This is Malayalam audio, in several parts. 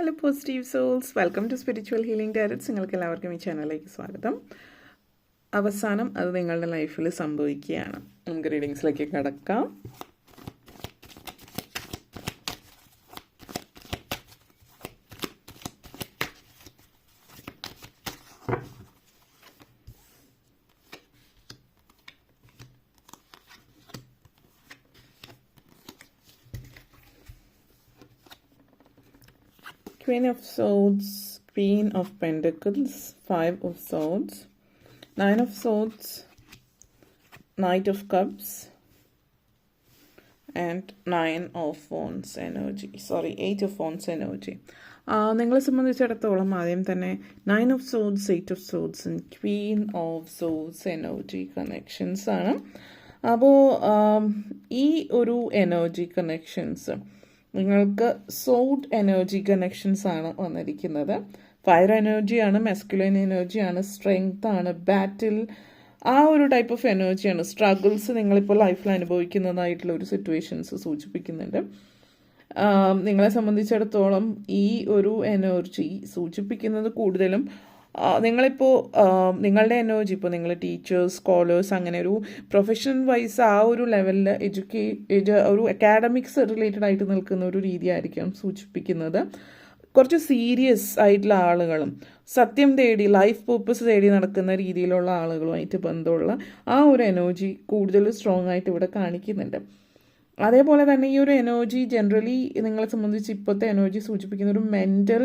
Hello positive souls welcome to spiritual healing directs നിങ്ങൾക്ക് എല്ലാവർക്കും ഈ ചാനലിലേക്ക് സ്വാഗതം. അവസാനം അത് നിങ്ങളുടെ ലൈഫിൽ സംഭവിക്കുകയാണ്. നമുക്ക് റീഡിങ്സിലേക്ക് കിടക്കാം. Queen of Swords, Queen of Pentacles, Five of Swords, Nine of Swords, Knight of Cups, and Nine of Wands energy. Sorry, Eight of Wands energy. ആ, നിങ്ങളെ സംബന്ധിച്ചിടത്തോളം ആദ്യം തന്നെ nine of swords eight of swords queen of swords energy connections ആണ് അപ്പോൾ ഈ ഒരു എനർജി കണക്ഷൻസ് നിങ്ങൾക്ക് സോഡ് എനർജി കണക്ഷൻസ് ആണ് വന്നിരിക്കുന്നത്. ഫയർ എനർജിയാണ് മെസ്കുലൈൻ എനർജിയാണ് സ്ട്രെങ്ത് ആണ് ബാറ്റിൽ ആ ഒരു ടൈപ്പ് ഓഫ് എനർജിയാണ് സ്ട്രഗിൾസ് നിങ്ങളിപ്പോൾ ലൈഫിൽ അനുഭവിക്കുന്നതായിട്ടുള്ള ഒരു സിറ്റുവേഷൻസ് സൂചിപ്പിക്കുന്നുണ്ട്. നിങ്ങളെ സംബന്ധിച്ചിടത്തോളം ഈ ഒരു എനർജി സൂചിപ്പിക്കുന്നത് കൂടുതലും നിങ്ങളിപ്പോൾ നിങ്ങളുടെ എനർജി ഇപ്പോൾ നിങ്ങൾ ടീച്ചേഴ്സ് സ്കോളേഴ്സ് അങ്ങനെ ഒരു പ്രൊഫഷണൽ വൈസ് ആ ഒരു ലെവലിൽ എഡ്യൂക്കേ ഒരു അക്കാഡമിക്സ് റിലേറ്റഡ് ആയിട്ട് നിൽക്കുന്ന ഒരു രീതിയായിരിക്കും സൂചിപ്പിക്കുന്നത്. കുറച്ച് സീരിയസ് ആയിട്ടുള്ള ആളുകളും സത്യം തേടി ലൈഫ് പർപ്പസ് തേടി നടക്കുന്ന രീതിയിലുള്ള ആളുകളുമായിട്ട് ബന്ധമുള്ള ആ ഒരു എനർജി കൂടുതൽ സ്ട്രോങ് ആയിട്ട് ഇവിടെ കാണിക്കുന്നുണ്ട്. അതേപോലെ തന്നെ ഈ ഒരു എനർജി ജനറലി നിങ്ങളെ സംബന്ധിച്ച് ഇപ്പോഴത്തെ എനർജി സൂചിപ്പിക്കുന്ന ഒരു മെന്റൽ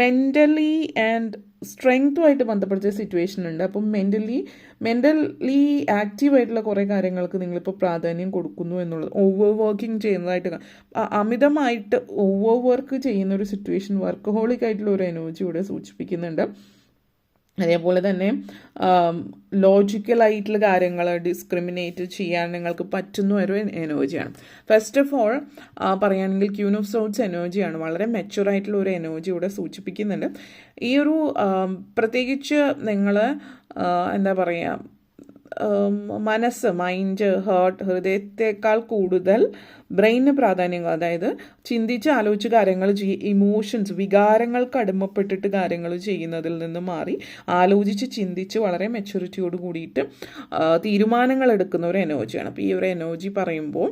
മെന്റലി ആൻഡ് സ്ട്രെങ്ത്തുമായിട്ട് ബന്ധപ്പെടുത്തിയ സിറ്റുവേഷൻ ഉണ്ട്. അപ്പം മെന്റലി മെന്റലി ആക്റ്റീവായിട്ടുള്ള കുറേ കാര്യങ്ങൾക്ക് നിങ്ങളിപ്പോൾ പ്രാധാന്യം കൊടുക്കുന്നു എന്നുള്ളത് ഓവർ വർക്കിംഗ് ചെയ്യുന്നതായിട്ട് അമിതമായിട്ട് ഓവർ വർക്ക് ചെയ്യുന്ന ഒരു സിറ്റുവേഷൻ വർക്കഹോളിക് ആയിട്ടുള്ള ഒരു എനർജി ഇവിടെ സൂചിപ്പിക്കുന്നുണ്ട്. അതേപോലെ തന്നെ ലോജിക്കലായിട്ടുള്ള കാര്യങ്ങൾ ഡിസ്ക്രിമിനേറ്റ് ചെയ്യാൻ നിങ്ങൾക്ക് പറ്റുന്ന ഒരു എനർജിയാണ് ഫസ്റ്റ് ഓഫ് ഓൾ പറയുകയാണെങ്കിൽ ക്യൂൻ ഓഫ് സോട്സ് എനർജിയാണ് വളരെ മെച്ചുവർ ആയിട്ടുള്ള ഒരു എനർജി ഇവിടെ സൂചിപ്പിക്കുന്നുണ്ട്. ഈ ഒരു പ്രത്യേകിച്ച് നിങ്ങൾ എന്താ പറയുക മനസ്സ് മൈൻഡ് ഹേർട്ട് ഹൃദയത്തെക്കാൾ കൂടുതൽ ബ്രെയിനിന് പ്രാധാന്യം അതായത് ചിന്തിച്ച് ആലോചിച്ച് കാര്യങ്ങൾ ചെയ്യ ഇമോഷൻസ് വികാരങ്ങൾക്ക് അടിമപ്പെട്ടിട്ട് കാര്യങ്ങൾ ചെയ്യുന്നതിൽ നിന്ന് മാറി ആലോചിച്ച് ചിന്തിച്ച് വളരെ മെച്യൂരിറ്റിയോട് കൂടിയിട്ട് തീരുമാനങ്ങൾ എടുക്കുന്ന ഒരു എനർജിയാണ് അപ്പോൾ ഈ ഒരു എനർജി പറയുമ്പോൾ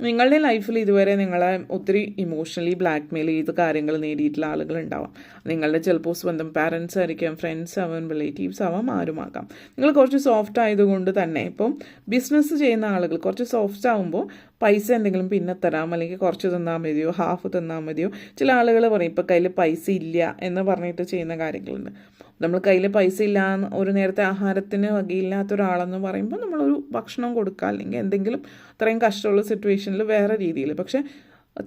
നിങ്ങളുടെ ലൈഫിൽ ഇതുവരെ നിങ്ങളെ ഒത്തിരി ഇമോഷണലി ബ്ലാക്ക്മെയിൽ ചെയ്ത് കാര്യങ്ങൾ നേടിയിട്ടുള്ള ആളുകൾ ഉണ്ടാവാം. നിങ്ങളുടെ ചിലപ്പോൾ സ്വന്തം പാരൻസ് ആയിരിക്കാം ഫ്രണ്ട്സ് ആവാം റിലേറ്റീവ്സ് ആവാം ആരുമാകാം നിങ്ങൾ കുറച്ച് സോഫ്റ്റ് ആയതുകൊണ്ട് തന്നെ ഇപ്പം ബിസിനസ് ചെയ്യുന്ന ആളുകൾ കുറച്ച് സോഫ്റ്റ് ആകുമ്പോൾ പൈസ എന്തെങ്കിലും പിന്നെ തരാം. അല്ലെങ്കിൽ കുറച്ച് തന്നാൽ മതിയോ ഹാഫ് തന്നാൽ മതിയോ. ചില ആളുകൾ പറയും ഇപ്പം കയ്യിൽ പൈസ ഇല്ല എന്ന് പറഞ്ഞിട്ട് ചെയ്യുന്ന കാര്യങ്ങളുണ്ട്. നമ്മൾ കയ്യിൽ പൈസ ഇല്ല ഒരു നേരത്തെ ആഹാരത്തിന് വകയില്ലാത്ത ഒരാളെന്ന് പറയുമ്പോൾ നമ്മളൊരു ഭക്ഷണം കൊടുക്കുക. അല്ലെങ്കിൽ എന്തെങ്കിലും അത്രയും കഷ്ടമുള്ള സിറ്റുവേഷനിൽ വേറെ രീതിയിൽ. പക്ഷേ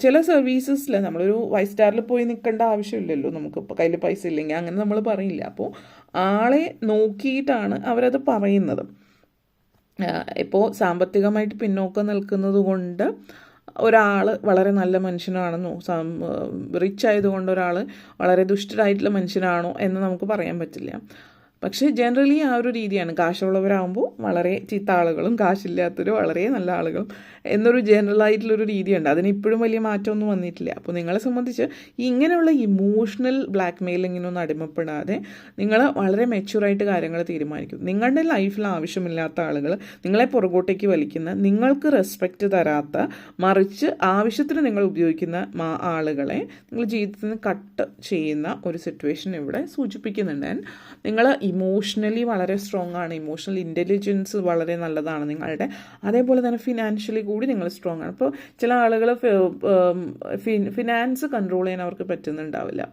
ചില സർവീസസിൽ നമ്മളൊരു ഫൈവ് സ്റ്റാറിൽ പോയി നിൽക്കേണ്ട ആവശ്യമില്ലല്ലോ നമുക്ക്. ഇപ്പോൾ കയ്യിൽ പൈസ ഇല്ലെങ്കിൽ അങ്ങനെ നമ്മൾ പറയില്ല. അപ്പോൾ ആളെ നോക്കിയിട്ടാണ് അവരത് പറയുന്നത്. ഇപ്പോൾ സാമ്പത്തികമായിട്ട് പിന്നോക്കം നിൽക്കുന്നത് കൊണ്ട് ഒരാൾ വളരെ നല്ല മനുഷ്യനാണെന്നോ റിച്ച് ആയതുകൊണ്ട് ഒരാൾ വളരെ ദുഷ്ടരായിട്ടുള്ള മനുഷ്യനാണോ എന്ന് നമുക്ക് പറയാൻ പറ്റില്ല. പക്ഷേ ജനറലി ആ ഒരു രീതിയാണ്. കാശുള്ളവരാകുമ്പോൾ വളരെ ചീത്ത ആളുകളും കാശില്ലാത്തവർ വളരെ നല്ല ആളുകളും എന്നൊരു ജനറൽ ആയിട്ടുള്ളൊരു രീതിയുണ്ട്. അതിന് ഇപ്പോഴും വലിയ മാറ്റമൊന്നും വന്നിട്ടില്ല. അപ്പോൾ നിങ്ങളെ സംബന്ധിച്ച് ഇങ്ങനെയുള്ള ഇമോഷണൽ ബ്ലാക്ക് മെയിലിങ്ങിനൊന്നും അടിമപ്പെടാതെ നിങ്ങൾ വളരെ മെച്യൂറായിട്ട് കാര്യങ്ങൾ തീരുമാനിക്കും. നിങ്ങളുടെ ലൈഫിൽ ആവശ്യമില്ലാത്ത ആളുകൾ നിങ്ങളെ പുറകോട്ടേക്ക് വലിക്കുന്ന നിങ്ങൾക്ക് റെസ്പെക്റ്റ് തരാത്ത മറിച്ച് ആവശ്യത്തിന് നിങ്ങൾ ഉപയോഗിക്കുന്ന ആളുകളെ നിങ്ങൾ ജീവിതത്തിൽ നിന്ന് കട്ട് ചെയ്യുന്ന ഒരു സിറ്റുവേഷൻ ഇവിടെ സൂചിപ്പിക്കുന്നുണ്ട്. നിങ്ങൾ ഇമോഷണലി വളരെ സ്ട്രോങ് ആണ്. ഇമോഷണൽ ഇന്റലിജൻസ് വളരെ നല്ലതാണ് നിങ്ങളുടെ. അതേപോലെ തന്നെ ഫിനാൻഷ്യലി കൂടി നിങ്ങൾ സ്ട്രോങ് ആണ്. അപ്പോൾ ചില ആളുകൾ ഫിനാൻസ് കൺട്രോൾ ചെയ്യാൻ അവർക്ക് പറ്റുന്നുണ്ടാവില്ല.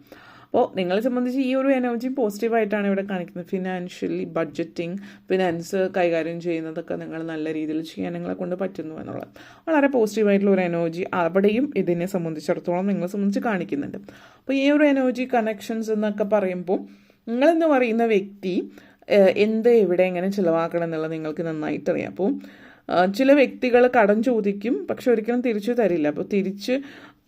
അപ്പോൾ നിങ്ങളെ സംബന്ധിച്ച് ഈ ഒരു എനർജി പോസിറ്റീവായിട്ടാണ് ഇവിടെ കാണിക്കുന്നത്. ഫിനാൻഷ്യലി ബഡ്ജറ്റിംഗ് ഫിനാൻസ് കൈകാര്യം ചെയ്യുന്നതൊക്കെ നിങ്ങൾ നല്ല രീതിയിൽ ചെയ്യാൻ നിങ്ങളെ കൊണ്ട് പറ്റുന്നു എന്നുള്ളത്. വളരെ പോസിറ്റീവായിട്ടുള്ള ഒരു എനർജി അവിടെയും ഇതിനെ സംബന്ധിച്ചിടത്തോളം നിങ്ങളെ സംബന്ധിച്ച് കാണിക്കുന്നുണ്ട്. അപ്പോൾ ഈ ഒരു എനർജി കണക്ഷൻസ് എന്നൊക്കെ പറയുമ്പോൾ നിങ്ങളെന്ന് പറയുന്ന വ്യക്തി എന്ത് എവിടെ എങ്ങനെ ചിലവാക്കണം എന്നുള്ളത് നിങ്ങൾക്ക് നന്നായിട്ട് അറിയാം അപ്പോൾ ചില വ്യക്തികൾ കടം ചോദിക്കും പക്ഷെ ഒരിക്കലും തിരിച്ചു തരില്ല. അപ്പോൾ തിരിച്ച്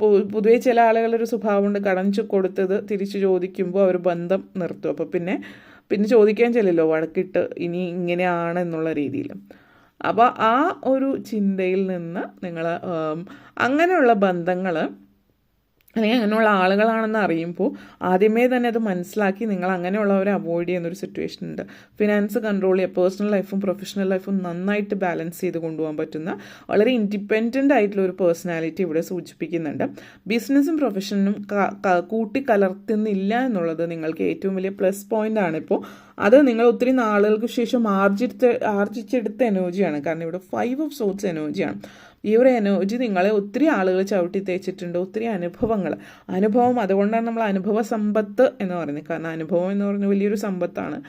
പൊതുവേ ചില ആളുകളൊരു സ്വഭാവമുണ്ട് കടം കൊടുത്തത് തിരിച്ചു ചോദിക്കുമ്പോൾ അവർ ബന്ധം നിർത്തും. അപ്പോൾ പിന്നെ പിന്നെ ചോദിക്കാൻ ചെല്ലല്ലോ വഴക്കിട്ട് ഇനി ഇങ്ങനെയാണ് എന്നുള്ള രീതിയിൽ അപ്പോൾ ആ ഒരു ചിന്തയിൽ നിന്ന് നിങ്ങൾ അങ്ങനെയുള്ള ബന്ധങ്ങൾ അല്ലെങ്കിൽ അങ്ങനെയുള്ള ആളുകളാണെന്ന് അറിയുമ്പോൾ ആദ്യമേ തന്നെ അത് മനസ്സിലാക്കി നിങ്ങൾ അങ്ങനെയുള്ളവരെ അവോയ്ഡ് ചെയ്യുന്നൊരു സിറ്റുവേഷൻ ഉണ്ട്. ഫിനാൻസ് കൺട്രോൾ ചെയ്യുക പേഴ്സണൽ ലൈഫും പ്രൊഫഷണൽ ലൈഫും നന്നായിട്ട് ബാലൻസ് ചെയ്ത് കൊണ്ടുപോകാൻ പറ്റുന്ന വളരെ ഇൻഡിപെൻഡന്റ് ആയിട്ടുള്ള ഒരു പേഴ്സണാലിറ്റി ഇവിടെ സൂചിപ്പിക്കുന്നുണ്ട്. ബിസിനസ്സും പ്രൊഫഷനും കൂട്ടിക്കലർത്തുന്നില്ല എന്നുള്ളത് നിങ്ങൾക്ക് ഏറ്റവും വലിയ പ്ലസ് പോയിന്റ് ആണ് ഇപ്പോൾ അത് നിങ്ങൾ ഒത്തിരി നാളുകൾക്ക് ശേഷം ആർജിച്ച ആർജിച്ചെടുത്ത എനർജിയാണ്. കാരണം ഇവിടെ ഫൈവ് ഓഫ് സോൾസ് എനർജിയാണ്. ഈ ഒരു എനർജി നിങ്ങളെ ഒത്തിരി ആളുകൾ ചവിട്ടി തേച്ചിട്ടുണ്ട്. ഒത്തിരി അനുഭവങ്ങൾ. അനുഭവം അതുകൊണ്ടാണ് നമ്മൾ അനുഭവ സമ്പത്ത് എന്ന് പറയുന്നത്. കാരണം അനുഭവം എന്ന് പറഞ്ഞ വലിയൊരു സമ്പത്താണ്.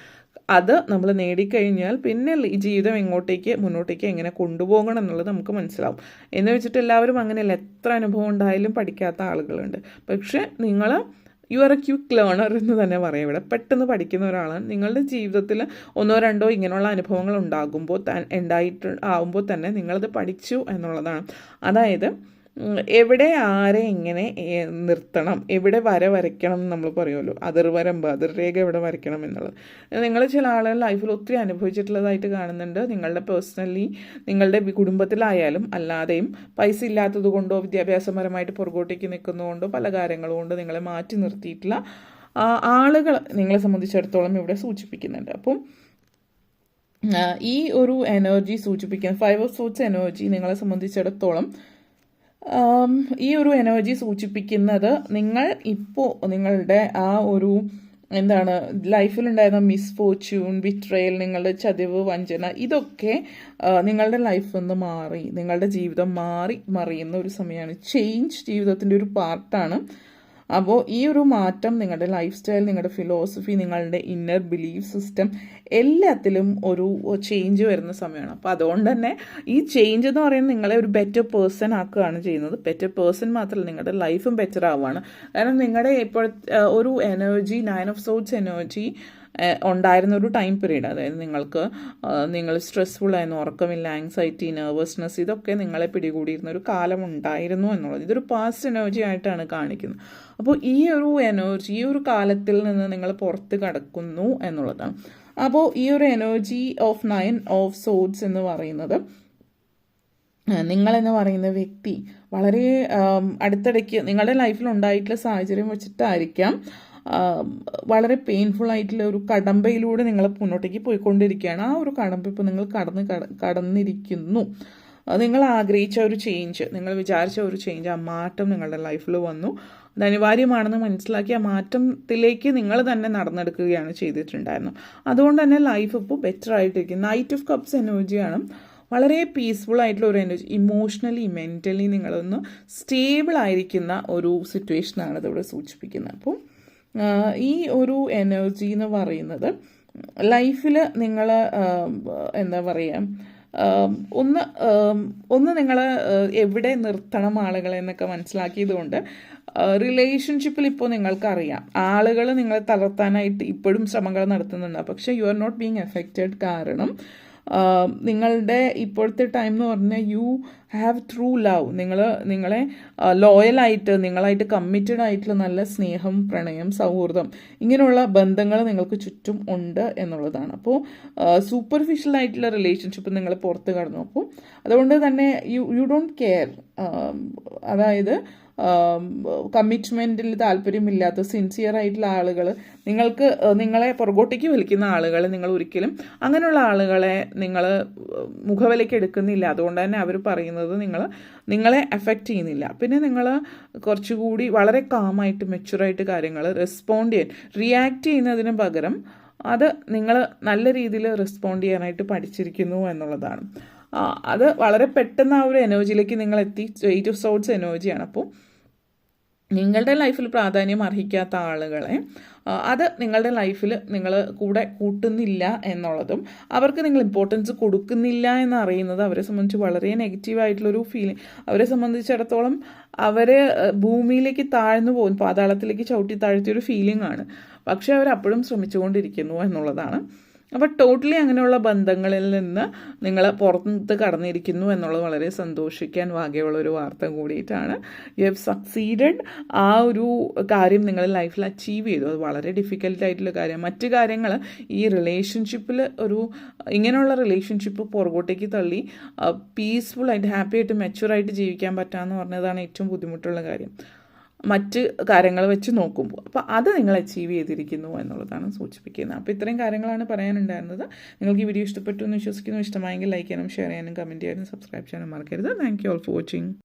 അത് നമ്മൾ നേടിക്കഴിഞ്ഞാൽ പിന്നെ ഈ ജീവിതം എങ്ങോട്ടേക്ക് മുന്നോട്ടേക്ക് എങ്ങനെ കൊണ്ടുപോകണം എന്നുള്ളത് നമുക്ക് മനസ്സിലാവും. എന്ന് വെച്ചിട്ട് എല്ലാവരും അങ്ങനെയല്ല. എത്ര അനുഭവം ഉണ്ടായാലും പഠിക്കാത്ത ആളുകളുണ്ട്. പക്ഷെ നിങ്ങൾ you are a quick learner എന്ന് തന്നെ പറയാം ഇവിടെ. പെട്ടെന്ന് പഠിക്കുന്ന ഒരാളാണ്. നിങ്ങളുടെ ജീവിതത്തിൽ ഒന്നോ രണ്ടോ ഇങ്ങനെയുള്ള അനുഭവങ്ങൾ ഉണ്ടാകുമ്പോൾ ഉണ്ടായിട്ട് ആകുമ്പോൾ തന്നെ നിങ്ങളത് പഠിച്ചു എന്നുള്ളതാണ്. അതായത് എവിടെ ആരെ എങ്ങനെ നിർത്തണം? എവിടെ വര വരയ്ക്കണം എന്ന് നമ്മൾ പറയുമല്ലോ? അതിർവരമ്പ് അതിർരേഖ എവിടെ വരയ്ക്കണം എന്നുള്ളത്. നിങ്ങൾ ചില ആളുകൾ ലൈഫിൽ ഒത്തിരി അനുഭവിച്ചിട്ടുള്ളതായിട്ട് കാണുന്നുണ്ട്. നിങ്ങളുടെ പേഴ്സണലി നിങ്ങളുടെ കുടുംബത്തിലായാലും അല്ലാതെയും പൈസ ഇല്ലാത്തത് കൊണ്ടോ വിദ്യാഭ്യാസപരമായിട്ട് പുറകോട്ടേക്ക് നിൽക്കുന്നതുകൊണ്ടോ പല കാര്യങ്ങളും കൊണ്ട് നിങ്ങളെ മാറ്റി നിർത്തിയിട്ടുള്ള ആളുകൾ നിങ്ങളെ സംബന്ധിച്ചിടത്തോളം ഇവിടെ സൂചിപ്പിക്കുന്നുണ്ട്. അപ്പം ഈ ഒരു എനർജി സൂചിപ്പിക്കുന്ന ഫൈവ് ഓഫ് സൂട്ട്സ് എനർജി നിങ്ങളെ സംബന്ധിച്ചിടത്തോളം ഈ ഒരു എനർജി സൂചിപ്പിക്കുന്നത് നിങ്ങൾ ഇപ്പോൾ നിങ്ങളുടെ ആ ഒരു എന്താണ് ലൈഫിലുണ്ടായിരുന്ന മിസ്ഫോർച്യൂൺ ബിട്രയൽ നിങ്ങളുടെ ചതിവ് വഞ്ചന ഇതൊക്കെ നിങ്ങളുടെ ലൈഫിൽ നിന്ന് മാറി നിങ്ങളുടെ ജീവിതം മാറി മറിയുന്ന ഒരു സമയമാണ്. ചേഞ്ച് ജീവിതത്തിന്റെ ഒരു പാർട്ടാണ് അപ്പോൾ ഈ ഒരു മാറ്റം നിങ്ങളുടെ ലൈഫ് സ്റ്റൈൽ നിങ്ങളുടെ ഫിലോസഫി നിങ്ങളുടെ ഇന്നർ ബിലീഫ് സിസ്റ്റം എല്ലാത്തിലും ഒരു ചേഞ്ച് വരുന്ന സമയമാണ്. അപ്പോൾ അതുകൊണ്ട് തന്നെ ഈ ചേഞ്ച് എന്ന് പറയുന്നത് നിങ്ങളെ ഒരു ബെറ്റർ പേഴ്സൺ ആക്കുകയാണ് ചെയ്യുന്നത്. ബെറ്റർ പേഴ്സൺ മാത്രമല്ല നിങ്ങളുടെ ലൈഫും ബെറ്റർ ആവുകയാണ്. കാരണം നിങ്ങളുടെ ഇപ്പോഴത്തെ ഒരു energy nine of swords energy ഉണ്ടായിരുന്ന ഒരു ടൈം പീരീഡ് അതായത് നിങ്ങൾക്ക് നിങ്ങൾ സ്ട്രെസ്ഫുൾ ആയിരുന്നു ഉറക്കമില്ല ആങ്സൈറ്റി നെർവസ്നെസ് ഇതൊക്കെ നിങ്ങളെ പിടികൂടിയിരുന്ന ഒരു കാലം ഉണ്ടായിരുന്നു എന്നുള്ളത്. ഇതൊരു പാസ്റ്റ് എനർജി ആയിട്ടാണ് കാണിക്കുന്നത്. അപ്പോൾ ഈ ഒരു എനർജി ഈ ഒരു കാലത്തിൽ നിന്ന് നിങ്ങൾ പുറത്ത് കടക്കുന്നു എന്നുള്ളതാണ്. അപ്പോൾ ഈ ഒരു energy of nine of swords എന്ന് പറയുന്നത് നിങ്ങളെന്ന് പറയുന്ന വ്യക്തി വളരെ അടുത്തിടയ്ക്ക് നിങ്ങളുടെ ലൈഫിൽ ഉണ്ടായിട്ടുള്ള സാഹചര്യം വെച്ചിട്ടായിരിക്കാം വളരെ പെയിൻഫുൾ ആയിട്ടുള്ള ഒരു കടമ്പയിലൂടെ നിങ്ങൾ മുന്നോട്ടേക്ക് പോയിക്കൊണ്ടിരിക്കുകയാണ്. ആ ഒരു കടമ്പ ഇപ്പോൾ നിങ്ങൾ കടന്ന് കടന്നിരിക്കുന്നു. നിങ്ങൾ ആഗ്രഹിച്ച ഒരു ചേഞ്ച് നിങ്ങൾ വിചാരിച്ച ഒരു ചേഞ്ച് ആ മാറ്റം നിങ്ങളുടെ ലൈഫിൽ വന്നു. അത് അനിവാര്യമാണെന്ന് മനസ്സിലാക്കി ആ മാറ്റത്തിലേക്ക് നിങ്ങൾ തന്നെ നടന്നെടുക്കുകയാണ് ചെയ്തിട്ടുണ്ടായിരുന്നു. അതുകൊണ്ട് തന്നെ ലൈഫ് ഇപ്പോൾ ബെറ്റർ ആയിട്ടിരിക്കും നൈറ്റ് ഓഫ് കപ്സ് എനർജിയാണ് വളരെ പീസ്ഫുൾ ആയിട്ടുള്ള ഒരു എനർജി ഇമോഷണലി മെന്റലി നിങ്ങളൊന്ന് സ്റ്റേബിൾ ആയിരിക്കുന്ന ഒരു സിറ്റുവേഷനാണ് ഇതിവിടെ സൂചിപ്പിക്കുന്നത്. അപ്പോൾ ഈ ഒരു എനർജി എന്ന് പറയുന്നത് ലൈഫിൽ നിങ്ങൾ എന്താ പറയുക ഒന്ന് ഒന്ന് നിങ്ങൾ എവിടെ നിർത്തണം ആളുകളെ എന്നൊക്കെ മനസ്സിലാക്കിയതുകൊണ്ട് റിലേഷൻഷിപ്പിൽ ഇപ്പോൾ നിങ്ങൾക്കറിയാം. ആളുകൾ നിങ്ങളെ തളർത്താനായിട്ട് ഇപ്പോഴും ശ്രമങ്ങൾ നടത്തുന്നുണ്ട്. പക്ഷേ you are not being affected കാരണം നിങ്ങളുടെ ഇപ്പോഴത്തെ ടൈം എന്ന് പറഞ്ഞാൽ യു ഹാവ് ത്രൂ ലവ് നിങ്ങൾ നിങ്ങളെ ലോയലായിട്ട് നിങ്ങളായിട്ട് കമ്മിറ്റഡ് ആയിട്ടുള്ള നല്ല സ്നേഹം പ്രണയം സൗഹൃദം ഇങ്ങനെയുള്ള ബന്ധങ്ങൾ നിങ്ങൾക്ക് ചുറ്റും ഉണ്ട് എന്നുള്ളതാണ്. അപ്പോൾ സൂപ്പർഫിഷ്യൽ ആയിട്ടുള്ള റിലേഷൻഷിപ്പ് നിങ്ങൾ പുറത്ത് കടന്നു. അപ്പോൾ അതുകൊണ്ട് തന്നെ യു യു ഡോണ്ട് കെയർ അതായത് കമ്മിറ്റ്മെന്റിൽ താല്പര്യമില്ലാത്ത സിൻസിയർ ആയിട്ടുള്ള ആളുകൾ നിങ്ങൾക്ക് നിങ്ങളെ പുറകോട്ടേക്ക് വലിക്കുന്ന ആളുകളെ നിങ്ങൾ ഒരിക്കലും അങ്ങനെയുള്ള ആളുകളെ നിങ്ങൾ മുഖവിലേക്ക് എടുക്കുന്നില്ല. അതുകൊണ്ട് തന്നെ അവർ പറയുന്നത് നിങ്ങൾ നിങ്ങളെ എഫക്റ്റ് ചെയ്യുന്നില്ല. പിന്നെ നിങ്ങൾ കുറച്ചുകൂടി വളരെ കാമായിട്ട് മെച്ചുറായിട്ട് കാര്യങ്ങൾ റെസ്പോണ്ട് ചെയ്യാൻ റിയാക്ട് ചെയ്യുന്നതിന് പകരം അത് നിങ്ങൾ നല്ല രീതിയിൽ റെസ്പോണ്ട് ചെയ്യാനായിട്ട് പഠിച്ചിരിക്കുന്നു എന്നുള്ളതാണ്. അത് വളരെ പെട്ടെന്ന് ആ ഒരു എനർജിയിലേക്ക് നിങ്ങൾ എത്തി എയ്റ്റ് ഓഫ് സോട്ട്സ് എനർജിയാണ് അപ്പോൾ നിങ്ങളുടെ ലൈഫിൽ പ്രാധാന്യം അർഹിക്കാത്ത ആളുകളെ അത് നിങ്ങളുടെ ലൈഫിൽ നിങ്ങൾ കൂടെ കൂട്ടുന്നില്ല എന്നുള്ളതും അവർക്ക് നിങ്ങൾ ഇമ്പോർട്ടൻസ് കൊടുക്കുന്നില്ല എന്ന് അറിയുന്നത് അവരെ സംബന്ധിച്ച് വളരെ നെഗറ്റീവായിട്ടുള്ളൊരു ഫീലിംഗ് അവരെ സംബന്ധിച്ചിടത്തോളം അവരെ ഭൂമിയിലേക്ക് താഴ്ന്നു പോകും പാതാളത്തിലേക്ക് ചവിട്ടി താഴ്ത്തിയൊരു ഫീലിംഗ് ആണ്. പക്ഷേ അവരപ്പോഴും ശ്രമിച്ചുകൊണ്ടിരിക്കുന്നു എന്നുള്ളതാണ്. അപ്പോൾ ടോട്ടലി അങ്ങനെയുള്ള ബന്ധങ്ങളിൽ നിന്ന് നിങ്ങൾ പുറത്ത് കടന്നിരിക്കുന്നു എന്നുള്ളത് വളരെ സന്തോഷിക്കാൻ ഭാഗ്യമുള്ള ഒരു വാർത്ത കൂടിയിട്ടാണ്. യു ഹവ് സക്സീഡഡ് ആ ഒരു കാര്യം നിങ്ങൾ ലൈഫിൽ അച്ചീവ് ചെയ്തു. അത് വളരെ ഡിഫിക്കൽട്ടായിട്ടുള്ള കാര്യം. മറ്റു കാര്യങ്ങൾ ഈ റിലേഷൻഷിപ്പിൽ ഒരു ഇങ്ങനെയുള്ള റിലേഷൻഷിപ്പ് പുറകോട്ടേക്ക് തള്ളി പീസ്ഫുൾ ആയിട്ട് ഹാപ്പി ആയിട്ട് മെച്ചുവറായിട്ട് ജീവിക്കാൻ പറ്റാമെന്ന് പറഞ്ഞതാണ് ഏറ്റവും ബുദ്ധിമുട്ടുള്ള കാര്യം. മറ്റ് കാര്യങ്ങൾ വെച്ച് നോക്കുമ്പോൾ. അപ്പോൾ അത് നിങ്ങൾ അച്ചീവ് ചെയ്തിരിക്കുന്നു എന്നുള്ളതാണ് സൂചിപ്പിക്കുന്നത്. അപ്പോൾ ഇത്രയും കാര്യങ്ങളാണ് പറയാനുണ്ടായിരുന്നത്. നിങ്ങൾക്ക് ഈ വീഡിയോ ഇഷ്ടപ്പെട്ടു എന്ന് വിശ്വസിക്കുന്നു. ഇഷ്ടമായെങ്കിൽ ലൈക്ക് ചെയ്യാനും ഷെയർ ചെയ്യാനും കമന്റ് ചെയ്യാനും സബ്സ്ക്രൈബ് ചെയ്യാനും മറക്കരുത്. Thank you all for watching